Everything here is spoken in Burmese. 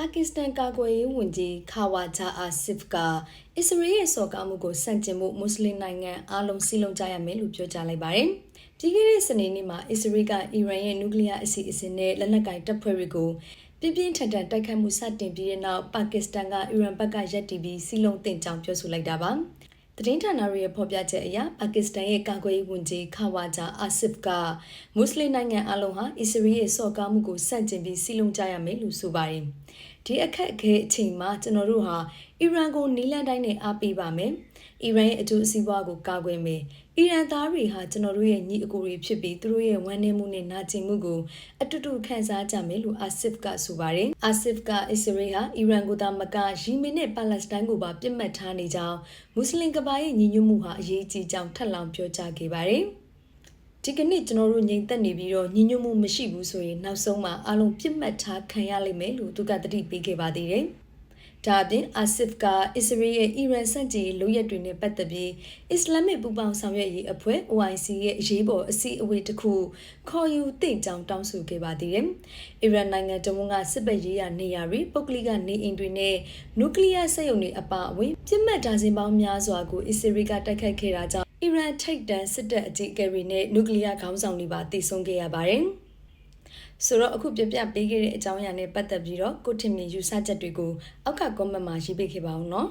ပါကစ္စတန်ကာကွယ်ရေးဝန်ကြီးခါဝါဂျာအာဆစ်ကအစ္စရေးရဲ့စော်ကားမှုကိုစန့်ကျင်မှုမွတ်စလင်နိုင်ငံအားလုံးစီလုံးကြရမယ်လို့ပြောကြားလိုက်ပါတယ်။ဒီကနေ့စနေနေ့မှာအစ္စရေးကအီရန်ရဲ့နျူကလ িয়ার အစီအစဉ်နဲ့လက်နက်ကင်တပ်ဖွဲ့တွေကိုပြင်းပြင်းထန်ထန်တိုက်ခတ်မှုစတင်ပြီးတဲ့နောက်ပါကစ္စတန်ကအီရန်ဘက်ကရပ်တည်ပြီးစီလုံးတင်ကြောင်းပြောဆိုလိုက်တာပါ။ သတင်းဌာနတွေရဲ့ဖော်ပြချက်အရပါကစ္စတန်ရဲ့ကာကွယ်ရေးဝန်ကြီးခါဝါဂျာအာဆစ်ကမွတ်စလင်နိုင်ငံအလုံးဟာအစ္စရေးရဲ့စော်ကားမှုကိုစန့်ကျင်ပြီးစီလုံးကြရမယ်လို့ဆိုပါတယ်။ဒီအခက်အခဲအချိန်မှာကျွန်တော်တို့ဟာ အီရန်ကိုနီလန်တိုင်းနဲ့အားပေးပါမယ်။အီရန်ရဲ့အကျိုးအစီးပွားကိုကာကွယ်မယ်။အီရန်သားတွေဟာကျွန်တော်တို့ရဲ့ညီအကိုတွေဖြစ်ပြီးသူတို့ရဲ့ဝမ်းနည်းမှုနဲ့နာကျင်မှုကိုအတူတူခံစားကြမယ်လို့အာဆစ်ကဆိုပါတယ်။အာဆစ်ကအစ္စရေးဟာအီရန်ကိုသာမကယီမင်နဲ့ပါလက်စတိုင်းကိုပါပြစ်မှတ်ထားနေကြောင်းမွတ်စလင်ကဘာရဲ့ညီညွတ်မှုဟာအရေးကြီးကြောင်းထပ်လောင်းပြောကြားခဲ့ပါတယ်။ဒီကနေ့ကျွန်တော်တို့ငြိမ်သက်နေပြီးတော့ညီညွတ်မှုမရှိဘူးဆိုရင်နောက်ဆုံးမှာအလုံးပြစ်မှတ်ထားခံရလိမ့်မယ်လို့သူကတတိပေးခဲ့ပါသေးတယ်။ ဒါအပြင်အာဆစ်ကအစ္စရေးရဲ့အီရန်စန့်ကျင်လုပ်ရက်တွေနဲ့ပတ်သက်ပြီးအစ္စလာမစ်ပူပေါင်းဆောင်ရွက်ရေးအဖွဲ့ OIC ရဲ့အရေးပေါ်အစည်းအဝေးတစ်ခုခေါ်ယူတင့်ကြောင်တောင်းဆိုခဲ့ပါသေးတယ်။အီရန်နိုင်ငံတဝန်ကစစ်ပက်ရေးရနေရာတွေပုဂ္ဂလိကနေအိမ်တွေနဲ့နျူကလ িয়ার စက်ရုံတွေအပါအဝင်ပြစ်မှတ်ဒါဇင်ပေါင်းများစွာကိုအစ္စရေးကတိုက်ခိုက်ခဲ့တာကြောင့်အီရန်ထိပ်တန်းစစ်တပ်အကြီးအကဲတွေနဲ့နျူကလ িয়ার ခေါင်းဆောင်တွေပါတိုက်ဆုံခဲ့ရပါတယ်။ ဆိုတော့အခုပြပြပေးခဲ့တဲ့အကြောင်းအရာနဲ့ပတ်သက်ပြီးတော့ကိုထင်မြင်ယူဆချက်တွေကိုအောက်က comment မှာရေးပေးခဲ့ပါဦးနော်